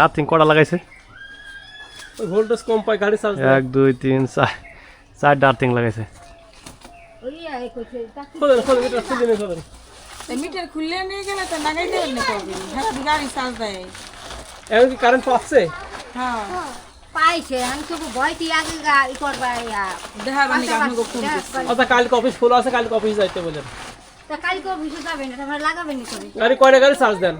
Earthing কটা লাগাইছে? ওই ভোল্টেজ কম পায় গাড়ি চার্জ এক দুই তিন চার চারটা আর্থিং লাগাইছে। মিটার খুললে নিয়ে গেলে তো লাগাই দেবেন না কবে হ্যাঁ গাড়ি চার্জ দেয়। এখন কি কারেন্ট পাচ্ছে? হ্যাঁ। পাইছে আমি তো ভয়টি আগে গা- ই করবা ইয়া। দেখা মানে আপনাকে ফোন করছে। আচ্ছা কালকে অফিস খোলা আছে কালকে অফিস যাইতে বলেন। তা কালকে অফিসে যাবেন না তারপরে লাগাবেন না করে গাড়ি কয়টা গাড়ি চার্জ দেন?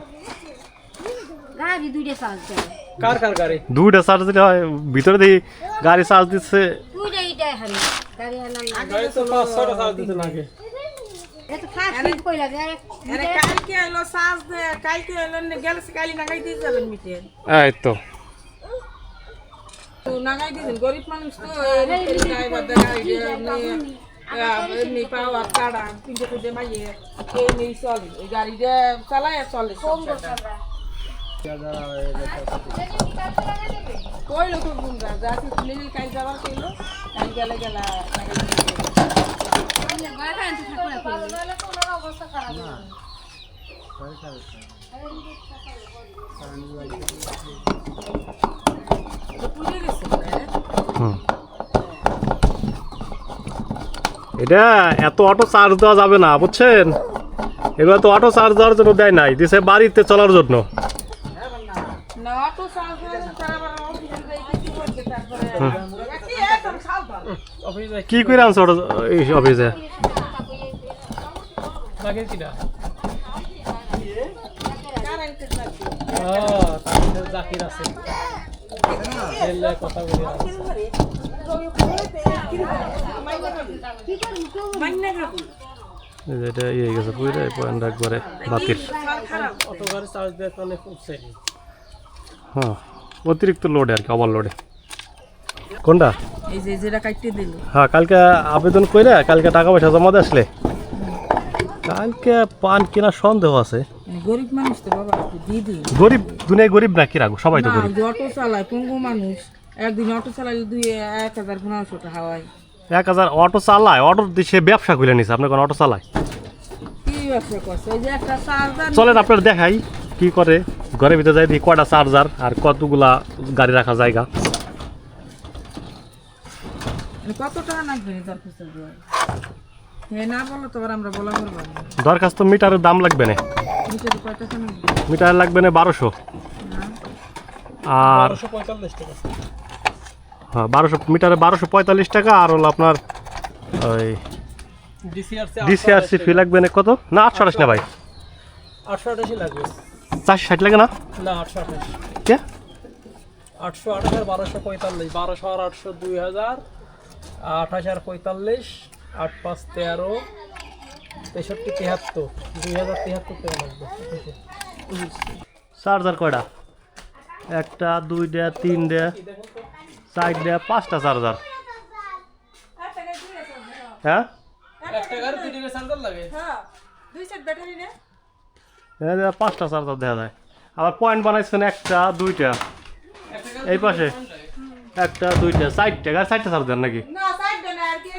গাড়ি দুইটা চার্জ দেবে কার কার গাড়ি? দুইটা চার্জ দিলে হয় ভিতরে দেখি গাড়ি চার্জ দিচ্ছে। দুইটা ইটাই হারি গাড়ি আনার না। গাড়ি তো পাঁচ ছয়টা চার্জ দিতে লাগে। দিয়ে এই তো। তো নাগাই দিয়েছেন গরিব মানুষ তো এই ড্রাইভার দেখা এমনি পাওয়ার কাড়া তিনটে তিনটে মাইয়ে এমনি চলে গাড়িটা চালায় চলে। এটা এত অটো চার্জ দেওয়া যাবে না, বুঝছেন? এগুলো তো অটো চার্জ দেওয়ার জন্য দেয় নাই, দিছে বাড়িতে চলার জন্য। কি করে আনছো অটো অফিসে? জাকির আছে। কথা বলি। খাব। এটা ইয়ে গেছে পুরো পয়েন্ট একবারে বাতিল। অটো গাড়ি চার্জ দেওয়ার কারণে উঠছে হ্যাঁ অতিরিক্ত লোডে আর কি ওভার লোডে কোনটা? এই যে যেটা কাটতে দিল। হ্যাঁ কালকে আবেদন করে কালকে টাকা পয়সা জমা দিয়ে আসলে। কালকে পান কেনার সন্দেহ আছে। গরিব মানুষ তো বাবা দিয়ে দিই গরিব দুনিয়ায় গরিব না কি রাখব সবাই তো গরিব। অটো চালায় পঙ্গু মানুষ একদিন অটো চালালে দুই এক হাজার পনেরোশো টাকা হাওয়ায় এক হাজার অটো চালায় অটো সে ব্যবসা খুলে নিছে আপনার কোনো অটো চালায়? কি ব্যবসা করছে? এই যে একটা চার্জার চলেন আপনার দেখাই কি করে? ঘরের ভিতরে যাই দেখি কয়টা চার্জার আর কতগুলা গাড়ি রাখা জায়গা। কত দরখাস্ত না বলো তো আবার আমরা বলা করব না। দরখাস্ত মিটারের দাম লাগবে না। মিটার লাগবে? না বারোশো। আর পঁয়তাল্লিশ টাকা। হ্যাঁ বারোশো মিটারে বারোশো পঁয়তাল্লিশ টাকা আর হলো আপনার ওই ডিসিআরসি ডিসিআরসি ফি লাগবে না কত? না আটশো আঠাশ না ভাই। আটশো আঠাশি লাগবে। চারশো ষাট লাগে না? না আটশো আঠাশ। কে? আটশো আঠাশ আর বারোশো পঁয়তাল্লিশ। বারোশো আর আটশো দুই হাজার আঠাশ আর পঁয়তাল্লিশ আট পাঁচ তেরো তেষট্টি তিয়াত্তর দুই হাজার তিয়াত্তর টাকা লাগবে। চার্জার কয়টা? একটা দুইটা তিনটা চারটা পাঁচটা চার্জার। হ্যাঁ? একটা গাড়ি দুই টাকা চার্জার লাগে? হ্যাঁ। দুই সেট ব্যাটারি নে। পাঁচটা চার্জার দেখা যায়। আবার পয়েন্ট বানাইছেন একটা, দুইটা। এই পাশে। একটা, দুইটা, চারটা। গাড়ি চারটা দেন নাকি? না, চারটা না, আর কি